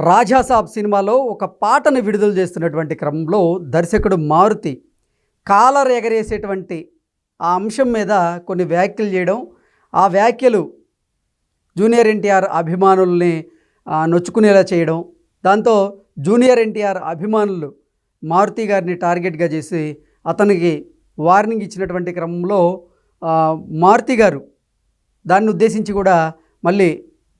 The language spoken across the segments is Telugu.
రాజాసాబ్ సినిమాలో ఒక పాటను విడుదల చేస్తున్నటువంటి క్రమంలో దర్శకుడు మారుతి కాలర్ ఎగరేసేటువంటి ఆ అంశం మీద కొన్ని వ్యాఖ్యలు చేయడం ఆ వ్యాఖ్యలు జూనియర్ ఎన్టీఆర్ అభిమానుల్ని నొచ్చుకునేలా చేయడం దాంతో జూనియర్ ఎన్టీఆర్ అభిమానులు మారుతి గారిని టార్గెట్గా చేసి అతనికి వార్నింగ్ ఇచ్చినటువంటి క్రమంలో మారుతి గారు దాన్ని ఉద్దేశించి కూడా మళ్ళీ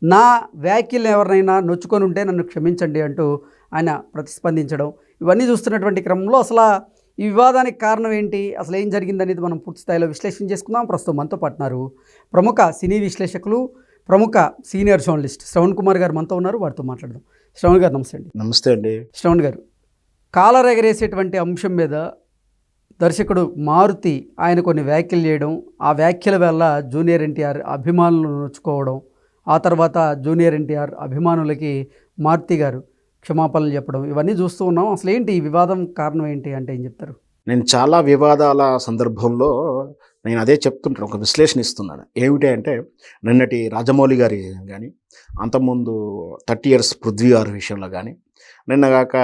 నా వ్యాఖ్యలు ఎవరినైనా నొచ్చుకొని ఉంటే నన్ను క్షమించండి అంటూ ఆయన ప్రతిస్పందించడం. ఇవన్నీ చూస్తున్నటువంటి క్రమంలో అసలు ఈ వివాదానికి కారణం ఏంటి? అసలు ఏం జరిగిందనేది మనం పూర్తి స్థాయిలో విశ్లేషణ చేసుకుందాం. ప్రస్తుతం మనతో పాటున్నారు ప్రముఖ సినీ విశ్లేషకులు ప్రముఖ సీనియర్ జర్నలిస్ట్ శ్రవణ్ కుమార్ గారు మనతో ఉన్నారు. వారితో మాట్లాడదాం. శ్రవణ్ గారు నమస్తే అండి. నమస్తే అండి. శ్రవణ్ గారు కాలర్ ఎగరేసేటువంటి అంశం మీద దర్శకుడు మారుతి ఆయన కొన్ని వ్యాఖ్యలు చేయడం ఆ వ్యాఖ్యల వల్ల జూనియర్ ఎన్టీఆర్ అభిమానులను నొచ్చుకోవడం ఆ తర్వాత జూనియర్ ఎన్టీఆర్ అభిమానులకి మార్తి గారు క్షమాపణలు చెప్పడం ఇవన్నీ చూస్తూ ఉన్నాం. అసలు ఏంటి ఈ వివాదం కారణం ఏంటి అంటే ఏం చెప్తారు? నేను చాలా వివాదాల సందర్భంలో నేను అదే చెప్తుంటాను ఒక విశ్లేషణ ఇస్తున్నాను. ఏమిటి అంటే నిన్నటి రాజమౌళి గారి కానీ అంతకుముందు థర్టీ ఇయర్స్ పృథ్వీ గారి విషయంలో కానీ నిన్నగాక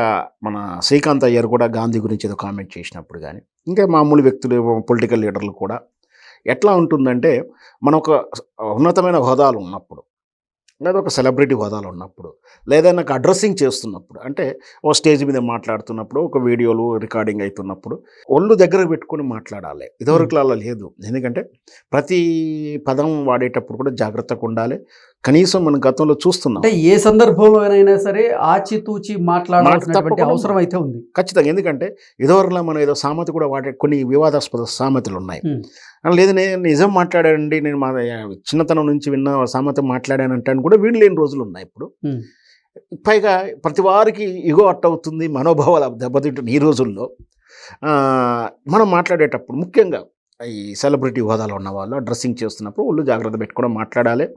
మన శ్రీకాంత్ అయ్యర్ కూడా గాంధీ గురించి ఏదో కామెంట్ చేసినప్పుడు కానీ ఇంకా మామూలు వ్యక్తులు పొలిటికల్ లీడర్లు కూడా ఎట్లా ఉంటుందంటే మన ఒక ఉన్నతమైన హోదాలు ఉన్నప్పుడు లేదా ఒక సెలబ్రిటీ హోదాలో ఉన్నప్పుడు లేదా నాకు అడ్రస్సింగ్ చేస్తున్నప్పుడు అంటే ఓ స్టేజ్ మీద మాట్లాడుతున్నప్పుడు ఒక వీడియోలు రికార్డింగ్ అవుతున్నప్పుడు ఒళ్ళు దగ్గర పెట్టుకొని మాట్లాడాలి. ఇదివరకు అలా లేదు. ఎందుకంటే ప్రతి పదం వాడేటప్పుడు కూడా జాగ్రత్తగా ఉండాలి. కనీసం మనం గతంలో చూస్తున్నాం. అంటే ఏ సందర్భంలోనైనా సరే ఆచితూచి మాట్లాడాల్సినటువంటి అవసరం అయితే ఉంది. ఖచ్చితంగా. ఎందుకంటే ఇదివరకులా మనం ఏదో సామెత కూడా వాడే కొన్ని వివాదాస్పద సామెతలు ఉన్నాయి. లేదు నేను నిజం మాట్లాడానండి నేను మా చిన్నతనం నుంచి విన్న సామెత మాట్లాడానంటాను కూడా వీళ్ళు లేని రోజులు ఉన్నాయి ఇప్పుడు. పైగా ప్రతి వారికి ఇగో అట్ట అవుతుంది మనోభావాలు దెబ్బతింటున్న ఈ రోజుల్లో. మనం మాట్లాడేటప్పుడు ముఖ్యంగా ఈ సెలబ్రిటీ హోదాలో ఉన్న వాళ్ళు డ్రెస్సింగ్ చేస్తున్నప్పుడు ఒళ్ళు జాగ్రత్త పెట్టుకోవడం మాట్లాడాలి.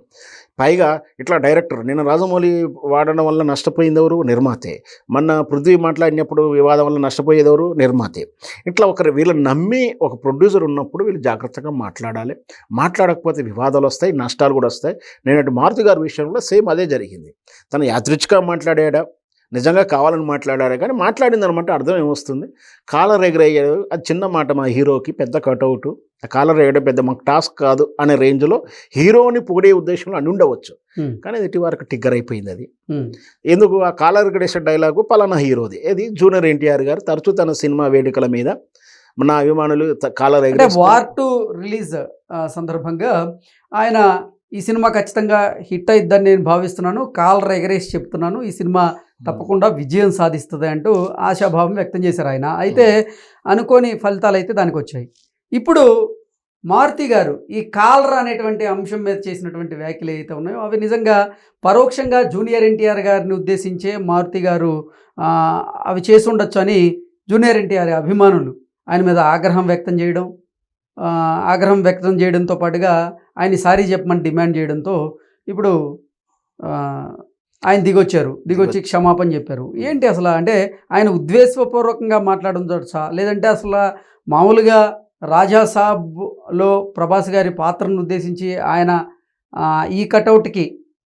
పైగా ఇట్లా డైరెక్టర్ నేను రాజమౌళి వాడడం వల్ల నష్టపోయింది ఎవరు? నిర్మాతే. మొన్న పృథ్వీ మాట్లాడినప్పుడు వివాదం వల్ల నష్టపోయేది ఎవరు? నిర్మాతే. ఇట్లా ఒకరు వీళ్ళని నమ్మి ఒక ప్రొడ్యూసర్ ఉన్నప్పుడు వీళ్ళు జాగ్రత్తగా మాట్లాడాలి. మాట్లాడకపోతే వివాదాలు వస్తాయి నష్టాలు కూడా వస్తాయి. నేను మారుతి గారి విషయంలో సేమ్ అదే జరిగింది. తను యాదృచ్ఛిగా మాట్లాడాడా? నిజంగా కావాలని మాట్లాడారా కానీ మాట్లాడింది అనమాట అర్థం ఏమొస్తుంది కాలర్ ఎగరయ్యాడు అది చిన్న మాట మా హీరోకి పెద్ద కటౌట్ ఆ కాలర్ ఎగరడం పెద్ద మాకు టాస్క్ కాదు అనే రేంజ్లో హీరోని పొగిడే ఉద్దేశంలో అని ఉండవచ్చు. కానీ ఇటు వరకు టిగ్గర్ అయిపోయింది అది. ఎందుకు ఆ కాలర్ ఎగరేసే డైలాగు పలానా హీరోది ఏది జూనియర్ ఎన్టీఆర్ గారు తరచూ తన సినిమా వేడుకల మీద మన అభిమానులు కాలర్ ఎగరేస్తారు. వార్ టు రిలీజ్ సందర్భంగా ఆయన ఈ సినిమా ఖచ్చితంగా హిట్ అయిద్దని నేను భావిస్తున్నాను. కాలర్ ఎగరేసి చెప్తున్నాను. ఈ సినిమా తప్పకుండా విజయం సాధిస్తుంది అంటూ ఆశాభావం వ్యక్తం చేశారు ఆయన. అయితే అనుకోని ఫలితాలు అయితే దానికి వచ్చాయి ఇప్పుడు మారుతి గారు ఈ కాలర్ అనేటువంటి అంశం మీద చేసినటువంటి వ్యాఖ్యలు ఏవైతే ఉన్నాయో అవి నిజంగా పరోక్షంగా జూనియర్ ఎన్టీఆర్ గారిని ఉద్దేశించే మారుతి గారు అవి చేసి ఉండొచ్చు అని జూనియర్ ఎన్టీఆర్ అభిమానులు ఆయన మీద ఆగ్రహం వ్యక్తం చేయడం ఆగ్రహం వ్యక్తం చేయడంతో పాటుగా ఆయన సారీ చెప్పమని డిమాండ్ చేయడంతో ఇప్పుడు ఆయన దిగొచ్చారు. దిగొచ్చి క్షమాపణ చెప్పారు. ఏంటి అసలు అంటే ఆయన ఉద్దేశపూర్వకంగా మాట్లాడడం చూడచ్చా లేదంటే అసలు మామూలుగా రాజా సాబ్లో ప్రభాస్ గారి పాత్రను ఉద్దేశించి ఆయన ఈ కటౌట్కి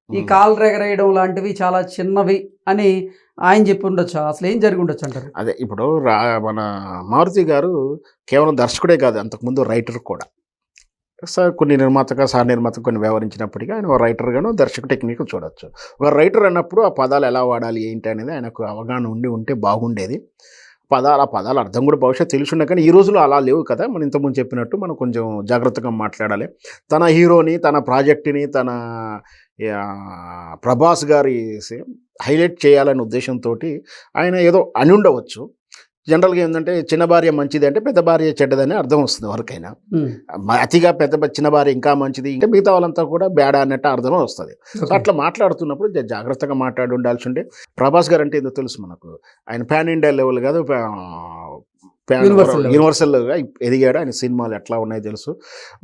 ఈ. కాల్ రెగరేయడం లాంటివి చాలా చిన్నవి అని ఆయన చెప్పి ఉండొచ్చు అసలు ఏం జరిగి ఉండొచ్చు అంటారు? అదే ఇప్పుడు రా మన మారుతి గారు కేవలం దర్శకుడే కాదు అంతకుముందు రైటర్ కూడా. సార్ కొన్ని నిర్మాతగా సార్ నిర్మాత కొన్ని వ్యవహరించినప్పటికీ ఆయన ఒక రైటర్గాను దర్శక టెక్నిక్ చూడొచ్చు. ఒక రైటర్ అన్నప్పుడు ఆ పదాలు ఎలా వాడాలి ఏంటి అనేది ఆయనకు అవగాహన ఉండి ఉంటే బాగుండేది. పదాలు ఆ పదాలు అర్థం కూడా బహుశా తెలిసి కానీ ఈ రోజులో అలా లేవు కదా మనం ఇంతకుముందు చెప్పినట్టు మనం కొంచెం జాగ్రత్తగా మాట్లాడాలి. తన హీరోని తన ప్రాజెక్టుని తన ప్రభాస్ గారి హైలైట్ చేయాలనే ఉద్దేశంతో ఆయన ఏదో అని ఉండవచ్చు జనరల్గా ఏంటంటే చిన్న భార్య మంచిది అంటే పెద్ద భార్య చెడ్డదని అర్థం వస్తుంది ఎవరికైనా అతిగా పెద్ద చిన్న భార్య ఇంకా మంచిది ఇంకా మిగతా వాళ్ళంతా కూడా బేడా అన్నట్టు అర్థం వస్తుంది. అట్లా మాట్లాడుతున్నప్పుడు జాగ్రత్తగా మాట్లాడి ఉండాల్సి ఉంటే ప్రభాస్ గారు అంటే ఏదో తెలుసు మనకు. ఆయన ప్యాన్ ఇండియా లెవెల్ కాదు. యూనివర్సల్గా ఎదిగాడు. ఆయన సినిమాలు ఎట్లా ఉన్నాయో తెలుసు.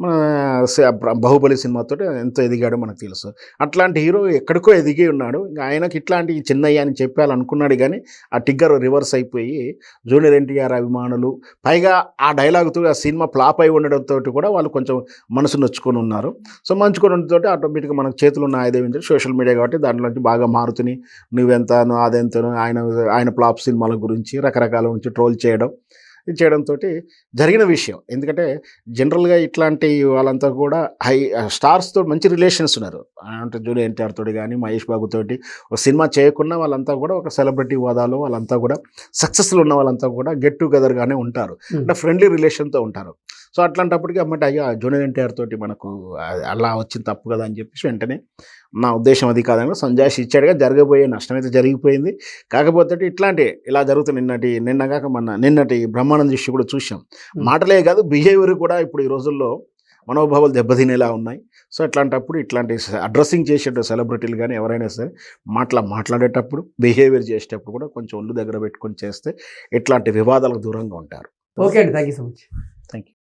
మన బాహుబలి సినిమాతో ఎంత ఎదిగాడో మనకు తెలుసు. అట్లాంటి హీరో ఎక్కడికో ఎదిగి ఉన్నాడు. ఇంకా ఆయనకి ఇట్లాంటి చిన్నయ్య అని చెప్పాలనుకున్నాడు కానీ ఆ టిగ్గర్ రివర్స్ అయిపోయి జూనియర్ ఎన్టీఆర్ అభిమానులు పైగా ఆ డైలాగ్తో ఆ సినిమా ఫ్లాప్ అయి ఉండడంతో కూడా వాళ్ళు కొంచెం మనసు నొచ్చుకొని ఉన్నారు. సో మంచుకొని ఉండడంతో ఆటోమేటిక్గా మనకు చేతులు ఉన్న ఆయుధం సోషల్ మీడియా కాబట్టి దాంట్లోంచి బాగా మారుతుని నువ్వెంతను అదెంతను ఆయన ఆయన ఫ్లాప్ సినిమాల గురించి రకరకాల గురించి ట్రోల్ చేయడం. చేయడంతో జరిగిన విషయం. ఎందుకంటే జనరల్గా ఇట్లాంటి వాళ్ళంతా కూడా హై స్టార్స్తో మంచి రిలేషన్స్ ఉన్నారు. అంటే జూనియర్ ఎన్టీఆర్ తోటి కానీ మహేష్ బాబు తోటి ఒక సినిమా చేయకుండా వాళ్ళంతా కూడా ఒక సెలబ్రిటీ హోదాలో వాళ్ళంతా కూడా సక్సెస్లో ఉన్న వాళ్ళంతా కూడా గెట్ టుగెదర్గానే ఉంటారు. అంటే ఫ్రెండ్లీ రిలేషన్తో ఉంటారు. సో అట్లాంటప్పటికీ అమ్మట అయ్యా జూనియర్ ఎన్టీఆర్ తోటి మనకు అలా వచ్చింది తప్పు కదా అని చెప్పేసి వెంటనే నా ఉద్దేశం అది కాదని సంజాష్ ఇచ్చాడుగా జరగబోయే నష్టం అయితే జరిగిపోయింది. కాకపోతే ఇట్లాంటి ఇలా జరుగుతుంది నిన్నటి నిన్నగాక మన నిన్నటి బ్రహ్మానంద ఇష్యూ కూడా చూసాం. మాటలే కాదు బిహేవియర్ కూడా ఇప్పుడు ఈ రోజుల్లో మనోభావాలు దెబ్బతినేలా ఉన్నాయి. సో అట్లాంటప్పుడు ఇట్లాంటి అడ్రస్సింగ్ చేసే సెలబ్రిటీలు కానీ ఎవరైనా సరే మాట్లా మాట్లాడేటప్పుడు బిహేవియర్ చేసేటప్పుడు కూడా కొంచెం ఒళ్ళు దగ్గర పెట్టుకొని చేస్తే ఇట్లాంటి వివాదాలకు దూరంగా ఉంటారు. ఓకే అండి. Thank you so much. Thank you.